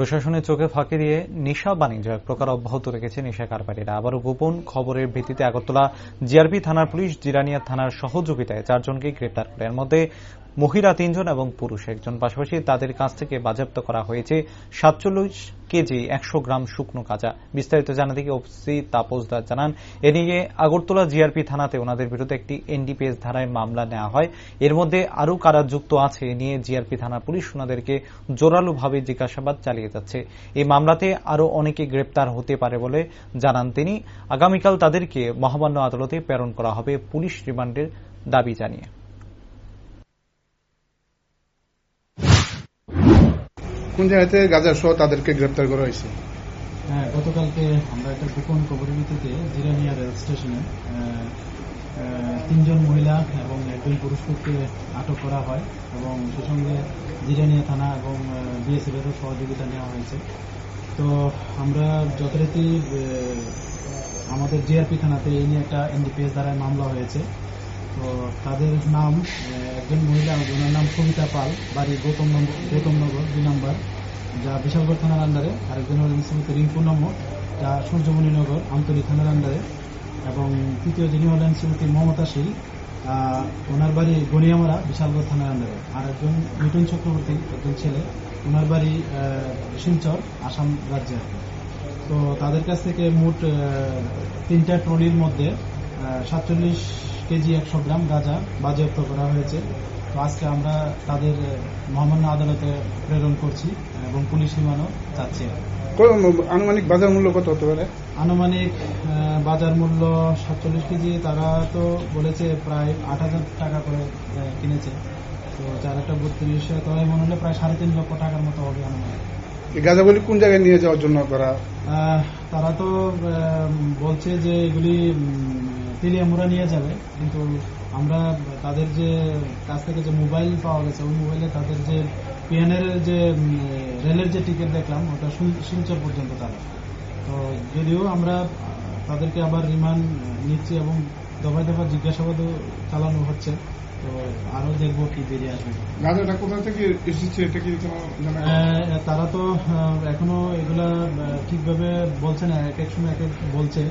প্রশাসনের চোখে ফাঁকি দিয়ে নেশা বাণিজ্য এক প্রকার অব্যাহত রেখেছে নেশা কারবারিরা। আবারও গোপন খবরের ভিত্তিতে আগরতলা জিআরপি থানার পুলিশ জিরানিয়া থানার সহযোগিতায় চারজনকে গ্রেপ্তার করে। এর মধ্যে মহিলা তিনজন এবং পুরুষ একজন। পাশাপাশি তাদের কাছ থেকে বাজেয়াপ্ত করা হয়েছে সাতচল্লিশ কেজি একশো গ্রাম শুকনো কাঁচা। বিস্তারিত জানাতে গিয়ে ওসি তাপস দাস জানান, এ নিয়ে আগরতলা জিআরপি থানাতে ওনাদের বিরুদ্ধে একটি এনডিপিএস ধারায় মামলা নেওয়া হয়। এর মধ্যে আরও কারা যুক্ত আছে, এ নিয়ে জিআরপি থানা পুলিশ ওনাদেরকে জোরালোভাবে জিজ্ঞাসাবাদ চালিয়ে যাচ্ছে। এই মামলাতে আরও অনেকে গ্রেপ্তার হতে পারে বলে জানান তিনি। আগামীকাল তাদেরকে মহামান্য আদালতে প্রেরণ করা হবে, পুলিশ রিমান্ডের দাবি জানিয়ে। কোন জায়গাতে গাজা সহ তাদেরকে গ্রেপ্তার করা হয়েছে? হ্যাঁ গতকালকে আমরা একটা গোপন খবরের ভিত্তিতে জিরানিয়া রেল স্টেশনে তিনজন মহিলা এবং একজন পুরুষকে আটক করা হয় এবং সে সঙ্গে জিরানিয়া থানা এবং বিএসএফ এরও সহযোগিতা নেওয়া হয়েছে। তো আমরা যথারীতি আমাদের জিআরপি থানাতে এই নিয়ে একটা এনডিপিএস দ্বারায় মামলা হয়েছে। তো তাদের নাম একজন মহিলা, ওনার নাম সবিতা পাল, বাড়ি গৌতম নগর গৌতম নগর, দুই নম্বর। যা বিশালগড় থানার আন্ডারে আরেকজন শ্রীমতী রিঙ্কু নম যা সূর্যমণিনগর আমতলী থানার আন্ডারে এবং তৃতীয় যিনি হলেন শ্রীমতী মমতা শীল ওনার বাড়ি গনিয়ামারা, বিশালগড় থানার আন্ডারে আর একজন মিটন চক্রবর্তী, একজন ছেলে, ওনার বাড়ি শিলচর, আসাম রাজ্যে। তো তাদের কাছ থেকে মোট তিনটা ট্রলির মধ্যে সাতচল্লিশ কেজি একশো গ্রাম গাঁজা বাজেয়াপ্ত করা হয়েছে। তো আজকে আমরা তাদের মহামান্য আদালতে প্রেরণ করছি এবং পুলিশ রিমান্ডও চাচ্ছি। আনুমানিক বাজার মূল্য কত হতে পারে? আনুমানিক বাজার মূল্য সাতচল্লিশ কেজি তারা তো বলেছে প্রায় আট হাজার টাকা করে কিনেছে। তো যার একটা বত্রিশ তো মনে হলে প্রায় সাড়ে তিন লক্ষ টাকার মতো হবে আনুমানিক। গাঁজাগুলি কোন জায়গায় নিয়ে যাওয়ার জন্য করা তারা তো বলছে যে এগুলি তেলিয়ামুড়া নিয়ে যাবে। কিন্তু আমরা তাদের যে কাছ থেকে যে মোবাইল পাওয়া গেছে, ওই মোবাইলে তাদের যে পিএনএর যে রেলের যে টিকিট দেখলাম, ওটা শিল- শিলচর পর্যন্ত তারা তো যদিও আমরা তাদেরকে আবার রিমান্ড নিচ্ছি এবং দফায় দফা জিজ্ঞাসাবাদও চালানো হচ্ছে তো আরও দেখব কি বেরিয়ে আসবে। গাঁজাটা কোথা থেকে এসেছে এটা কি তারা তো এখনও এগুলা ঠিকভাবে বলছে না এক এক সময় এক এক বলছে।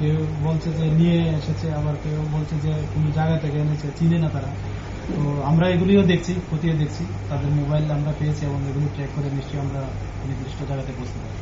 কেউ বলছে যে নিয়ে এসেছে আবার কেউ বলছে যে কোনো জায়গা থেকে এনেছে চিনে না তারা। তো আমরা এগুলিও দেখছি খতিয়ে দেখছি তাদের মোবাইল আমরা পেয়েছি এবং এগুলো ট্র্যাক করে নিশ্চয়ই আমরা নির্দিষ্ট জায়গাতে পৌঁছতে পারি